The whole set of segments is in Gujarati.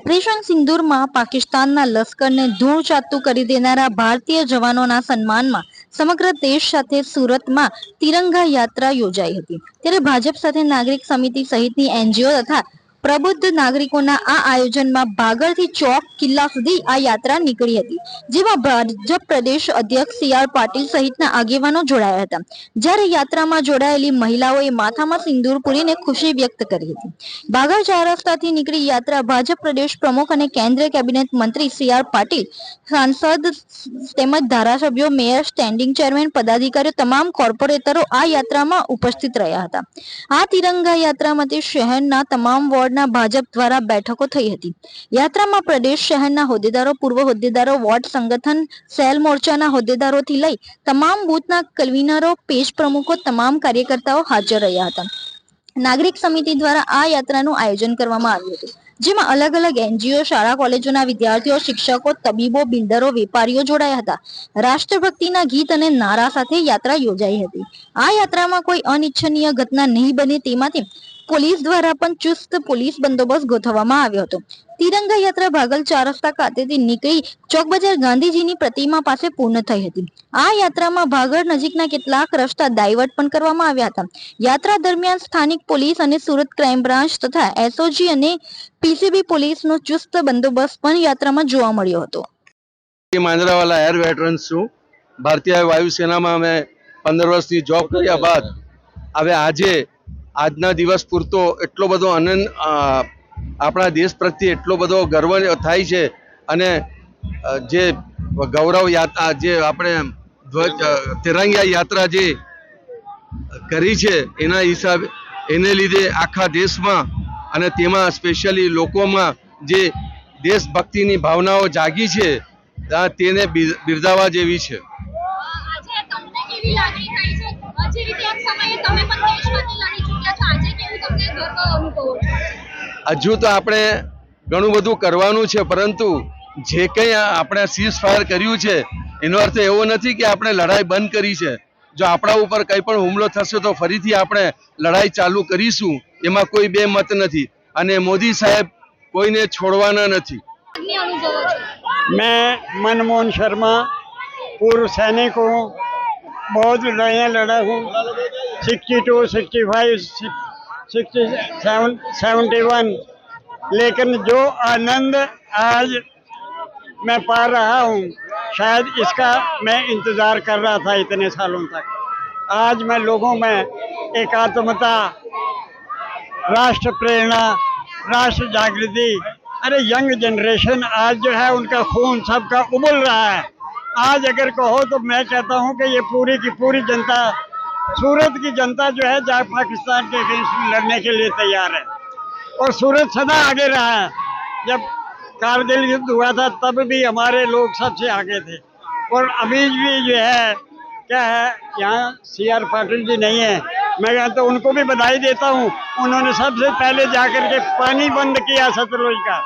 ઓપરેશન સિંદુરમાં પાકિસ્તાનના લશ્કરને ધૂળ ચાતું કરી દેનારા ભારતીય જવાનોના સન્માનમાં સમગ્ર દેશ સાથે સુરતમાં તિરંગા યાત્રા યોજાઈ હતી. ત્યારે ભાજપ સાથે નાગરિક સમિતિ સહિતની એનજીઓ તથા પ્રબુદ્ધ નાગરિકોના આ આયોજનમાં ભાગળથી ચોક કિલ્લા સુધી આ યાત્રા નીકળી હતી, જેમાં ભાજપ પ્રદેશ અધ્યક્ષ સી આર પાટીલ સહિતના આગેવાનો જોડાયા હતા. જ્યારે યાત્રામાં જોડાયેલી મહિલાઓએ માથામાં સિંદૂર પૂરીને ખુશી વ્યક્ત કરી હતી. ભાગળ ચાર રસ્તાથી નીકળી યાત્રા ભાજપ પ્રદેશ પ્રમુખ અને કેન્દ્રીય કેબિનેટ મંત્રી સી આર પાટીલ, સાંસદ તેમજ ધારાસભ્યો, મેયર, સ્ટેન્ડિંગ ચેરમેન, પદાધિકારીઓ તમામ કોર્પોરેટરો આ યાત્રામાં ઉપસ્થિત રહ્યા હતા. આ તિરંગા યાત્રામાંથી શહેરના તમામ વોર્ડના ભાજપ દ્વારા બેઠકો થઈ હતી. યાત્રામાં પ્રદેશ શહેરના હોદ્દેદારો, પૂર્વ હોદ્દેદારો, વોર્ડ સંગઠન, સેલ મોરચાના હોદ્દેદારોથી લઈ તમામ બૂથના કન્વીનરો, પેજ પ્રમુખો, તમામ કાર્યકર્તાઓ હાજર રહ્યા હતા. નાગરિક સમિતિ દ્વારા આ યાત્રાનું આયોજન કરવામાં આવ્યું હતું, જેમાં અલગ અલગ એનજીઓ, શાળા કોલેજોના વિદ્યાર્થીઓ, શિક્ષકો, તબીબો, બિલ્ડરો, વેપારીઓ જોડાયા હતા. રાષ્ટ્રભક્તિના ગીત અને નારા સાથે યાત્રા યોજાઈ હતી. આ યાત્રામાં કોઈ અનિચ્છનીય ઘટના નહીં બને તે માટે પોલીસ દ્વારા પણ ચુસ્ત પોલીસ બંદોબસ્ત ગોઠવવામાં આવ્યો હતો. તિરંગા યાત્રા ભાગલ ચાર રસ્તા ખાતેથી નીકળી ચોક બજાર ગાંધીજીની પ્રતિમા પાસે પૂર્ણ થઈ હતી. આ યાત્રામાં ભાગળ નજીકના કેટલાક રસ્તા ડાયવર્ટ પણ કરવામાં આવ્યા હતા. યાત્રા દરમિયાન સ્થાનિક પોલીસ અને સુરત ક્રાઇમ બ્રાન્ચ તથા એસઓજી અને પીસીબી પોલીસનો ચુસ્ત બંદોબસ્ત પણ યાત્રામાં જોવા મળ્યો હતો. માંજરાવાલા એર વેટરન્સ છું. ભારતીય વાયુસેનામાં અમે પંદર વર્ષથી જોબ કર્યા બાદ હવે આજે આજના દિવસ પૂરતો એટલો બધો આનંદ આપણા દેશ પ્રત્યે એટલો બધો ગર્વ થાય છે અને જે ગૌરવ યાત્રા, જે આપણે ધ્વજ તિરંગા યાત્રા જે કરી છે, એના હિસાબે, એને લીધે આખા દેશમાં અને તેમાં સ્પેશિયલી લોકોમાં જે દેશભક્તિની ભાવનાઓ જાગી છે તેને બિર- બિરદાવવા જેવી છે. હજુ તો આપણે ઘણું બધું કરવાનું છે, પરંતુ જે કંઈ આપણે સીઝ ફાયર કર્યું છે, એનો અર્થ એવો નથી કે આપણે લડાઈ બંધ કરી છે. જો આપણા ઉપર કંઈ પણ હુમલો થશે તો ફરીથી આપણે લડાઈ ચાલુ કરીશું, એમાં કોઈ બે મત નથી. અને મોદી સાહેબ કોઈને છોડવાના નથી. મેં મનમોહન શર્મા, પૂર્વ સૈનિક હું, બહુ લડાઈયા લડા હું sixty two, sixty five sixty seven seventy one. लेकिन जो आनंद आज मैं पा रहा हूँ, शायद इसका मैं इंतज़ार कर रहा था इतने सालों तक। आज मैं लोगों में एकात्मता, राष्ट्र प्रेरणा, राष्ट्र जागृति, अरे यंग जनरेशन आज जो है उनका खून सबका उबल रहा है। आज अगर कहो तो मैं कहता हूँ कि ये पूरी की पूरी जनता सूरत की जनता जो है जहाँ पाकिस्तान के अगेंस्ट लड़ने के लिए तैयार है। और सूरत सदा आगे रहा है। जब कारगिल युद्ध हुआ था, तब भी हमारे लोग सबसे आगे थे। और अभी भी जो है, क्या है, यहाँ सी आर पाटिल जी नहीं है। मैं कहता हूँ उनको भी बधाई देता हूँ। उन्होंने सबसे पहले जाकर के पानी बंद किया सतलुज का।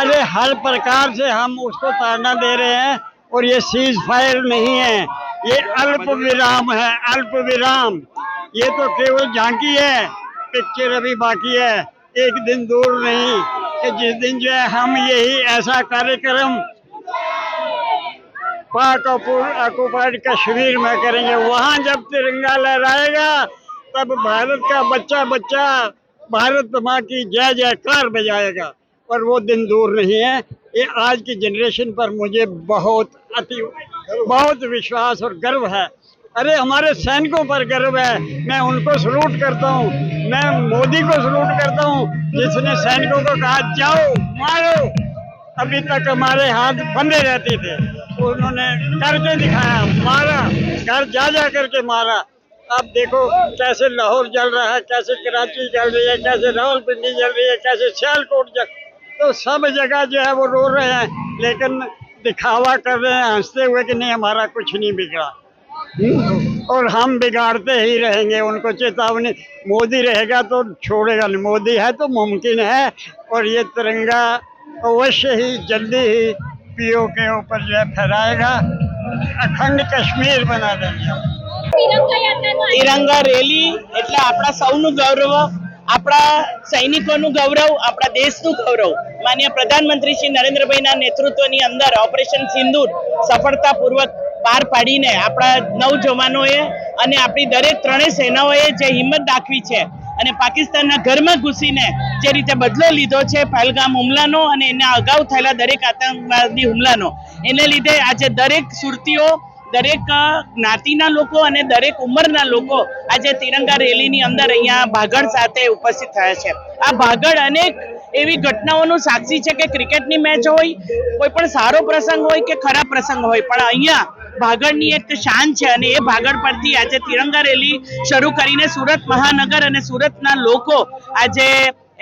अरे हर प्रकार से हम उसको ताड़ना दे रहे हैं और ये सीज फायर नहीं है। ये अल्प विराम है, अल्प विराम। ये तो केवल झांकी है पिक्चर अभी बाकी है। एक दिन दूर नहीं कि जिस दिन जो है हम यही ऐसा कार्यक्रम पाक ऑक्युपाइड कश्मीर में करेंगे। वहाँ जब तिरंगा लहराएगा, तब भारत का बच्चा बच्चा भारत माँ की जय जयकार बजाएगा। और वो दिन दूर नहीं है। ये आज की जनरेशन पर मुझे बहुत अति बहुत विश्वास और गर्व है। अरे, हमारे सैनिकों पर गर्व है। मैं उनको सलूट करता हूँ। मैं मोदी को सलूट करता हूँ। जिसने सैनिकों को कहा, जाओ, मारो। अभी तक हमारे हाथ बंधे रहते थे। उन्होंने करके दिखाया, मारा, घर जा जा करके मारा। अब देखो, कैसे लाहौर जल रहा है, कैसे कराची जल रही है, कैसे रावलपिंडी जल रही है, कैसे सियालकोट जल तो सब जगह जो है वो रो रहे हैं। लेकिन दिखावा कर रहे हैं हंसते हुए कि नहीं हमारा कुछ नहीं बिगड़ा हम्म? और हम बिगाड़ते ही रहेंगे उनको चेतावनी मोदी रहेगा तो छोड़ेगा नहीं मोदी है तो मुमकिन है और ये तिरंगा अवश्य ही जल्दी ही पीओ के ऊपर जो है फहराएगा अखंड कश्मीर बना देंगे हम તિરંગા યાત્રાનું આયોજન તિરંગા રેલી એટલે આપણા સૌનું ગૌરવ આપણા સૈનિકોનું ગૌરવ, આપણા દેશનું ગૌરવ, માન્ય પ્રધાનમંત્રી શ્રી નરેન્દ્રભાઈના નેતૃત્વની અંદર ઓપરેશન સિંદૂર સફળતાપૂર્વક પાર પાડીને આપણા નવ જવાનોએ અને આપણી દરેક ત્રણેય સેનાઓએ જે હિંમત દાખવી છે અને પાકિસ્તાનના ઘરમાં ઘૂસીને જે રીતે બદલો લીધો છે પહેલગામ હુમલાનો અને એના અગાઉ થયેલા દરેક આતંકવાદી હુમલાનો, એને લીધે આજે દરેક સુરતીઓ દરેક જ્ઞાતિના લોકો અને દરેક ઉંમરના લોકો આજે તિરંગા રેલીની અંદર અહીંયા ભાગળ સાથે ઉપસ્થિત થયા છે. આ ભાગળ અનેક એવી ઘટનાઓનું સાક્ષી છે કે ક્રિકેટની મેચ હોય, કોઈ પણ સારો પ્રસંગ હોય કે ખરાબ પ્રસંગ હોય, પણ અહીંયા ભાગળની એક શાન છે અને એ ભાગળ પરથી આજે તિરંગા રેલી શરૂ કરીને સુરત મહાનગર અને સુરતના લોકો આજે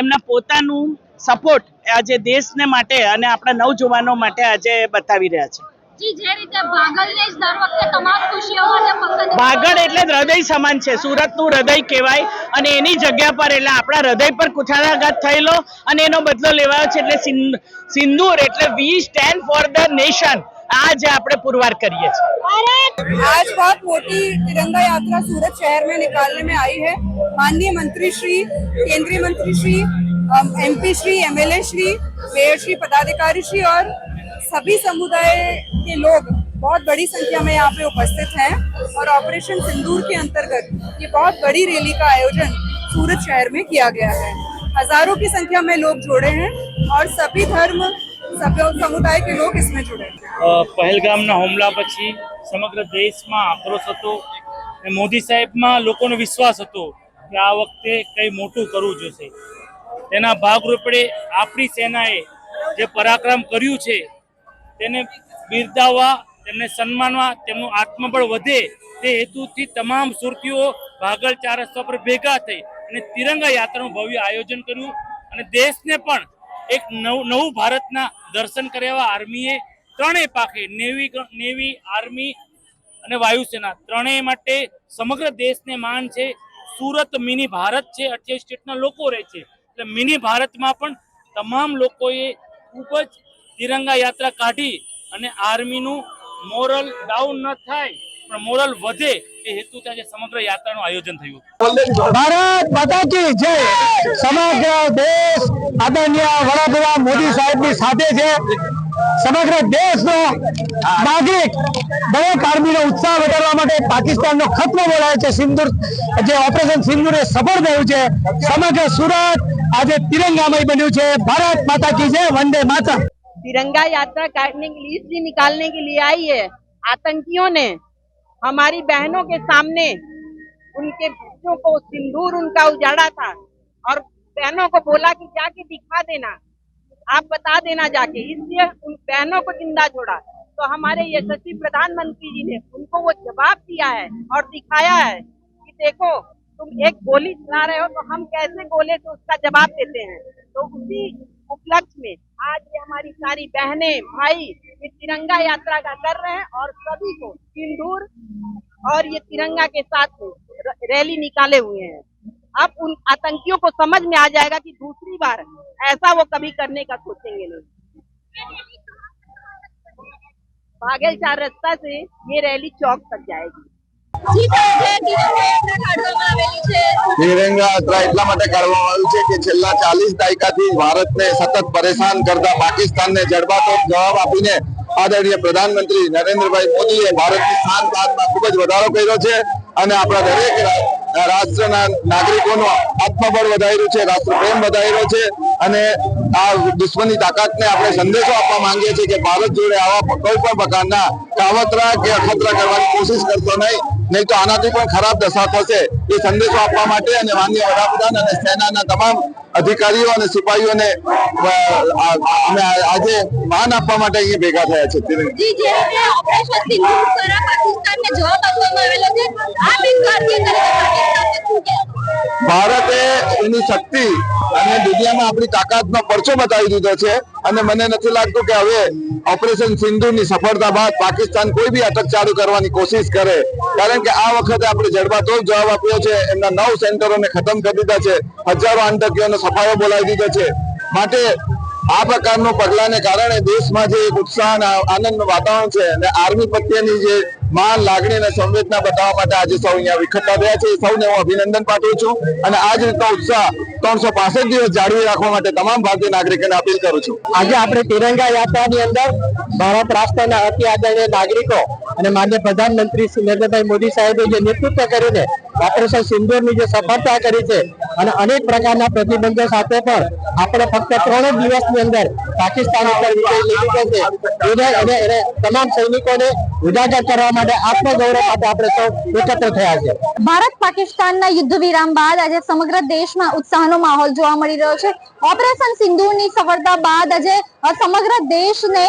એમના પોતાનું સપોર્ટ આજે દેશને માટે અને આપણા નવજુવાનો માટે આજે બતાવી રહ્યા છે. જી જે રીતે ભાગલને જ દર વખતે તમામ ખુશીઓ માટે ફક્ત ભાગળ એટલે જ હૃદય સમાન છે સુરતનું હૃદય કહેવાય અને એની જગ્યા પર એટલે આપણા હૃદય પર કુઠારાઘાત થયેલો અને એનો બદલો લેવાયો છે એટલે સિંદ- સિંદૂર એટલે we stand for the nation આ જે આપણે પુરવાર કરીએ છીએ आज बहुत मोटी तिरंगा यात्रा सूरत शहर में निकालने में आई है माननीय मंत्री श्री केंद्रीय मंत्री Shri MP Shri MLA Shri mayor Shri पदाधिकारी श्री और सभी समुदाय के लोग बहुत बड़ी संख्या में यहाँ पे उपस्थित हैं और ऑपरेशन सिंदूर के अंतर्गत ये बहुत बड़ी रैली का आयोजन सूरत शहर में किया गया है हजारों की संख्या में लोग जुड़े हैं और सभी धर्म सभी समुदाय के लोग इसमें जुड़े हैं અ, પહેલગામના હુમલા પછી સમગ્ર દેશમાં આક્રોશ હતો અને મોદી સાહેબમાં લોકોનો વિશ્વાસ હતો કે આ વખતે કંઈ મોટું કરવું જોશે તેના ભાગરૂપે આપણી સેનાએ જે પરાક્રમ કર્યું છે તેને બિરદાવવા, તેમને સન્માનવા, તેમનું આત્મબળ વધે તે હેતુથી તમામ સુરતીઓ ભાગળ ચાર રસ્તા પર ભેગા થઈ અને તિરંગા યાત્રાનું ભવ્ય આયોજન કર્યું અને દેશને પણ એક નવ, નવું ભારતના દર્શન કર્યા આર્મીએ ત્રણેય પાખે, નેવી નેવી આર્મી અને વાયુસેના ત્રણેય માટે સમગ્ર દેશને માન છે. સુરત મિની ભારત છે, અઠ્યાવીસ સ્ટેટના લોકો રહે છે. એટલે મિની ભારતમાં પણ તમામ લોકોએ ખૂબ જ તિરંગા યાત્રા કાઢી અને આર્મીનું મોરલ ડાઉન ન થાય, પણ મોરલ વધે એ હેતુ આજે સમગ્ર યાત્રાનું આયોજન થયું. ભારત માતા કી જય! સમગ્ર દેશ આદરણીય વડાપ્રધાન મોદી સાહેબની સાથે છે. સમગ્ર દેશનો નાગરિક દરેક આર્મીનો ઉત્સાહ વધારવા માટે પાકિસ્તાનનો ખતરો બોલાય છે. સિંદુર જે ઓપરેશન સિંધુર એ સફળ થયું છે. સમગ્ર સુરત આજે તિરંગામય બન્યું છે. ભારત માતા કી જય, વંદે માતા तिरंगा यात्रा काटने के लिए इसलिए निकालने के लिए आई है। आतंकियों ने हमारी बहनों के सामने उनके बच्चों को सिंदूर उनका उजाड़ा था और बहनों को बोला कि जाके दिखा देना। आप बता देना जाके। इसलिए उन बहनों को ज़िंदा छोड़ा तो हमारे यशस्वी प्रधानमंत्री जी ने उनको वो जवाब दिया है और दिखाया है कि देखो, तुम एक गोली चला रहे हो तो हम कैसे गोले से उसका जवाब देते हैं? तो उसी उपलक्ष्य में आज ये हमारी सारी बहनें, भाई ये तिरंगा यात्रा का कर रहे हैं और सभी को सिंदूर और ये तिरंगा के साथ रैली निकाले हुए हैं। अब उन आतंकियों को समझ में आ जाएगा कि दूसरी बार ऐसा वो कभी करने का सोचेंगे नहीं। बागेल चार रास्ता से ये रैली चौक तक जाएगी। કાઢવામાં યાત્રા એટલા માટે કરવામાં આવ્યું છે કે છેલ્લા ચાલીસ દાયકાથી પ્રધાનમંત્રી નરેન્દ્રભાઈ મોદીએ ભારતની શાન બાનમાં ખૂબ જ વધારો કર્યો છે અને આપણા દરેક રાષ્ટ્રના નાગરિકોનો આત્મબળ વધાર્યું છે રાષ્ટ્ર પ્રેમ વધાર્યો છે અને આ દુશ્મનની તાકાતને આપણે સંદેશો આપવા માંગીએ છીએ કે ભારત જોડે આવા કોઈ પણ પ્રકારના કાવતરા કે અખતરા કરવાની કોશિશ કરતો નહીં. નહીં તો આનાથી પણ ખરાબ દશા થશે. એ સંદેશો આપવા માટે અને માન્ય વડાપ્રધાન અને સેનાના તમામ અધિકારીઓ અને સિપાહીઓને અમે આજે માન આપવા માટે અહીંયા ભેગા થયા છે. પાકિસ્તાનને ભારતે એની શક્તિ અને દુનિયામાં આપણી તાકાતનો પરચો બતાવી દીધો છે અને મને નથી લાગતું કે હવે ઓપરેશન સિંધુની સફળતા બાદ પાકિસ્તાન કોઈ બી અટકચાળુ કરવાની કોશિશ કરે. કારણ કે આ વખતે આપણે જડબાતોડ જવાબ આપ્યો છે. એમના નવ સેન્ટરોને ખતમ કરી દીધા છે. હજારો આતંકીઓનો સફાયો બોલાવી દીધો છે. માટે આ પ્રકારનું પગલાને કારણે દેશમાં જે એક ઉત્સાહ આનંદનું વાતાવરણ છે અને આર્મી પ્રત્યેની જે માન, લાગણી અને સંવેદના બતાવવા માટે આજે સૌ અહીંયા વિખરતા થયા છે. સૌને હું અભિનંદન પાઠવું છું અને આ જ રીતનો ઉત્સાહ ત્રણસો પાસઠ દિવસ જાળવી રાખવા માટે તમામ ભારતીય નાગરિકોને અપીલ કરું છું. આજે આપણે તિરંગા યાત્રાની અંદર ભારત રાષ્ટ્રના અતિ આદરણીય નાગરિકો અને માન્ય પ્રધાનમંત્રી શ્રી નરેન્દ્રભાઈ મોદી સાહેબે જે નેતૃત્વ કરીને ઓપરેશન સિંદૂરની જે સફળતા કરી છે અને અનેક પ્રકારના પ્રતિબંધો સાથે પણ આપણે ફક્ત ત્રણ દિવસની અંદર પાકિસ્તાન ઉપર વિજય લેવી પડશે અને તમામ સૈનિકોને ઉજાગર કરવા માટે આત્મગૌરવ માટે આપણે સૌ એકત્ર થયા છે. ભારત પાકિસ્તાનના યુદ્ધ વિરામ બાદ આજે સમગ્ર દેશમાં ઉત્સાહનો માહોલ જોવા મળી રહ્યો છે. ઓપરેશન સિંધુની સફળતા બાદ આજે સમગ્ર દેશને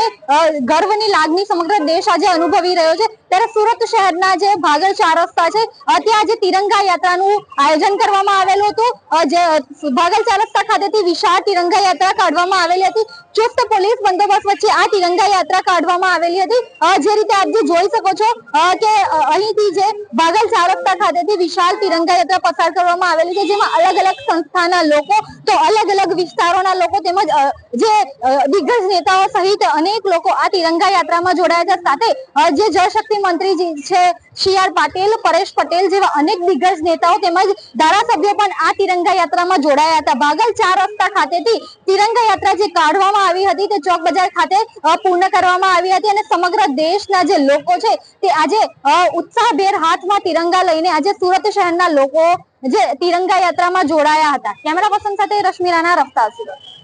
ગર્વની લાગણી સમગ્ર દેશ આજે અનુભવી રહ્યો છે. ત્યારે સુરત શહેરના જે ભાગળ ચાર રસ્તા છે ત્યાં આજે તિરંગા યાત્રાનું આયોજન કરવામાં આવેલું હતું. ચાર રસ્તા ખાતેથી વિશાળ તિરંગા યાત્રા કાઢવામાં આવેલી હતી. ચુસ્ત પોલીસ બંદોબસ્ત વચ્ચે આ તિરંગા યાત્રા કાઢવામાં આવેલી હતી. જે રીતે આપ જે જોઈ શકો છો કે અહીંથી જે ભાગલ ચાલકતા ખાતેથી વિશાળ તિરંગા યાત્રા પસાર કરવામાં આવેલી છે, જેમાં અલગ અલગ સંસ્થાના લોકો, તો અલગ અલગ વિસ્તારોના લોકો તેમજ જે દિગ્ગજ નેતાઓ સહિત અનેક લોકો આ તિરંગા યાત્રામાં જોડાયા છે. સાથે જે જળશક્તિ મંત્રી છે સી આર પાટીલ, પરેશ પટેલ જેવા અનેક દિગ્ગજ નેતાઓ તેમજ ધારાસભ્યો પણ આ તિરંગા યાત્રામાં જોડાયા હતા. ભાગલ ચાર રસ્તા ખાતેથી તિરંગા યાત્રા જે કાઢવામાં આવી હતી તે ચોક બજાર ખાતે પૂર્ણ કરવામાં આવી હતી અને સમગ્ર દેશના જે લોકો છે તે આજે ઉત્સાહભેર હાથમાં તિરંગા લઈને આજે સુરત શહેરના લોકો જે તિરંગા યાત્રામાં જોડાયા હતા. કેમેરા પર્સન સાથે રશ્મિ રફતાર સુરત.